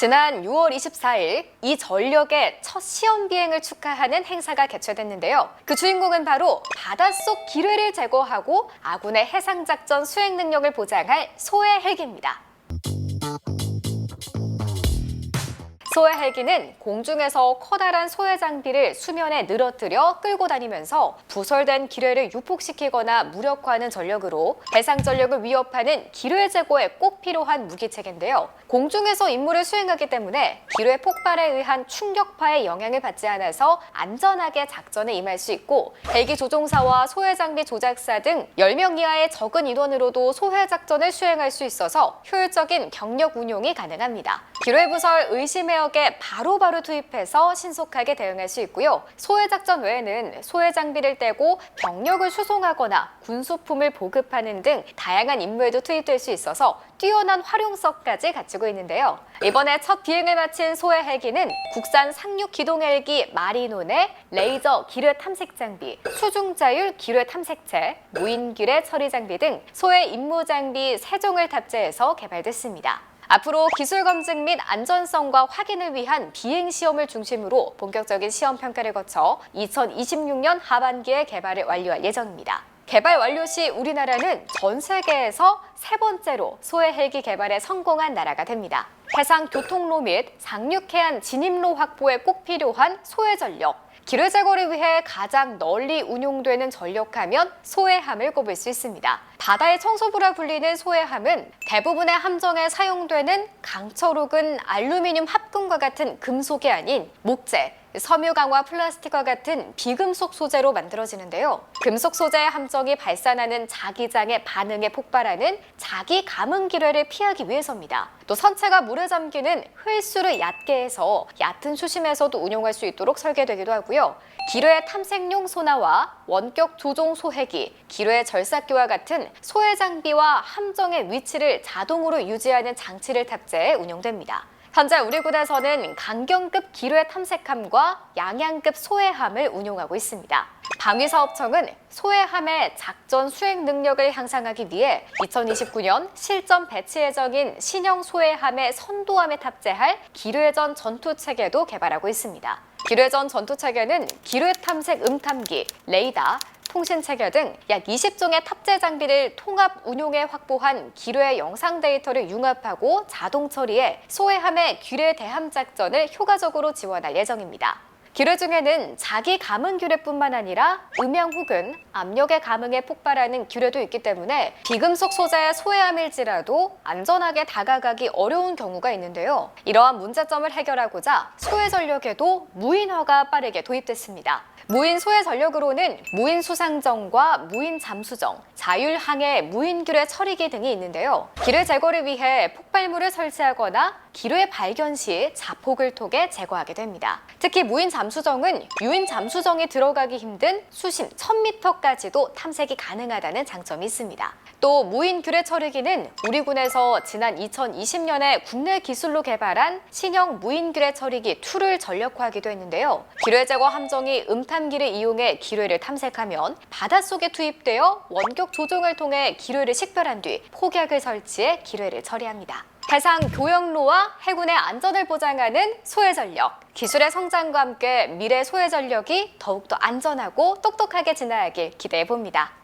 지난 6월 24일 이 전력의 첫 시험 비행을 축하하는 행사가 개최됐는데요. 그 주인공은 바로 바닷속 기뢰를 제거하고 아군의 해상 작전 수행 능력을 보장할 소해 헬기입니다. 소해 헬기는 공중에서 커다란 소해 장비를 수면에 늘어뜨려 끌고 다니면서 부설된 기뢰를 유폭시키거나 무력화하는 전력으로 해상 전력을 위협하는 기뢰 제거에 꼭 필요한 무기체계인데요. 공중에서 임무를 수행하기 때문에 기뢰 폭발에 의한 충격파의 영향을 받지 않아서 안전하게 작전에 임할 수 있고 헬기 조종사와 소해 장비 조작사 등 10명 이하의 적은 인원으로도 소해 작전을 수행할 수 있어서 효율적인 경력 운용이 가능합니다. 기뢰 부설 의심 의 역에 바로바로 투입해서 신속하게 대응할 수 있고요. 소해 작전 외에는 소해 장비를 떼고 병력을 수송하거나 군수품을 보급하는 등 다양한 임무에도 투입될 수 있어서 뛰어난 활용성까지 갖추고 있는데요. 이번에 첫 비행을 마친 소해 헬기는 국산 상륙 기동 헬기 마리논의 레이저 기뢰 탐색 장비, 수중자율 기뢰 탐색체, 무인 기뢰 처리 장비 등 소해 임무 장비 세종을 탑재해서 개발됐습니다. 앞으로 기술 검증 및 안전성과 확인을 위한 비행 시험을 중심으로 본격적인 시험 평가를 거쳐 2026년 하반기에 개발을 완료할 예정입니다. 개발 완료 시 우리나라는 전 세계에서 세 번째로 소해 헬기 개발에 성공한 나라가 됩니다. 해상 교통로 및 상륙해안 진입로 확보에 꼭 필요한 소해 전력. 기뢰 제거를 위해 가장 널리 운용되는 전력하면 소해함을 꼽을 수 있습니다. 바다의 청소부라 불리는 소해함은 대부분의 함정에 사용되는 강철 혹은 알루미늄 합금과 같은 금속이 아닌 목재, 섬유 강화 플라스틱과 같은 비금속 소재로 만들어지는데요. 금속 소재의 함정이 발산하는 자기장의 반응에 폭발하는 자기 감응 기뢰를 피하기 위해서입니다. 또 선체가 물에 잠기는 흘수를 얕게 해서 얕은 수심에서도 운용할 수 있도록 설계되기도 하고요. 기뢰 탐색용 소나와 원격 조종 소해기, 기뢰 절삭기와 같은 소해 장비와 함정의 위치를 자동으로 유지하는 장치를 탑재해 운용됩니다. 현재 우리 군에서는 강경급 기뢰 탐색함과 양양급 소해함을 운용하고 있습니다. 방위사업청은 소해함의 작전 수행 능력을 향상하기 위해 2029년 실전 배치 예정인 신형 소해함의 선도함에 탑재할 기뢰전 전투 체계도 개발하고 있습니다. 기뢰전 전투 체계는 기뢰 탐색 음탐기, 레이더, 통신 체계 등약 20종의 탑재 장비를 통합 운용에 확보한 기뢰 영상 데이터를 융합하고 자동 처리해 소해함의 기뢰 대함 작전을 효과적으로 지원할 예정입니다. 기뢰 중에는 자기 감응 기뢰뿐만 아니라 음영 혹은 압력의 감응에 폭발하는 기뢰도 있기 때문에 비금속 소재의 소해함일지라도 안전하게 다가가기 어려운 경우가 있는데요. 이러한 문제점을 해결하고자 소해 전력에도 무인화가 빠르게 도입됐습니다. 무인 소해 전력으로는 무인 수상정과 무인 잠수정, 자율항해 무인 기뢰 처리기 등이 있는데요. 기뢰 제거를 위해 폭발물을 설치하거나 기뢰 발견 시 자폭을 통해 제거하게 됩니다. 특히 무인 잠수정은 유인 잠수정이 들어가기 힘든 수심 1000m까지도 탐색이 가능하다는 장점이 있습니다. 또 무인 규뢰 처리기는 우리 군에서 지난 2020년에 국내 기술로 개발한 신형 무인 규뢰 처리기 2를 전력화하기도 했는데요. 기뢰 제거 함정이 음탐기를 이용해 기뢰를 탐색하면 바닷속에 투입되어 원격 조종을 통해 기뢰를 식별한 뒤 폭약을 설치해 기뢰를 처리합니다. 해상 교역로와 해군의 안전을 보장하는 소해 전력. 기술의 성장과 함께 미래 소해 전력이 더욱더 안전하고 똑똑하게 진화하길 기대해 봅니다.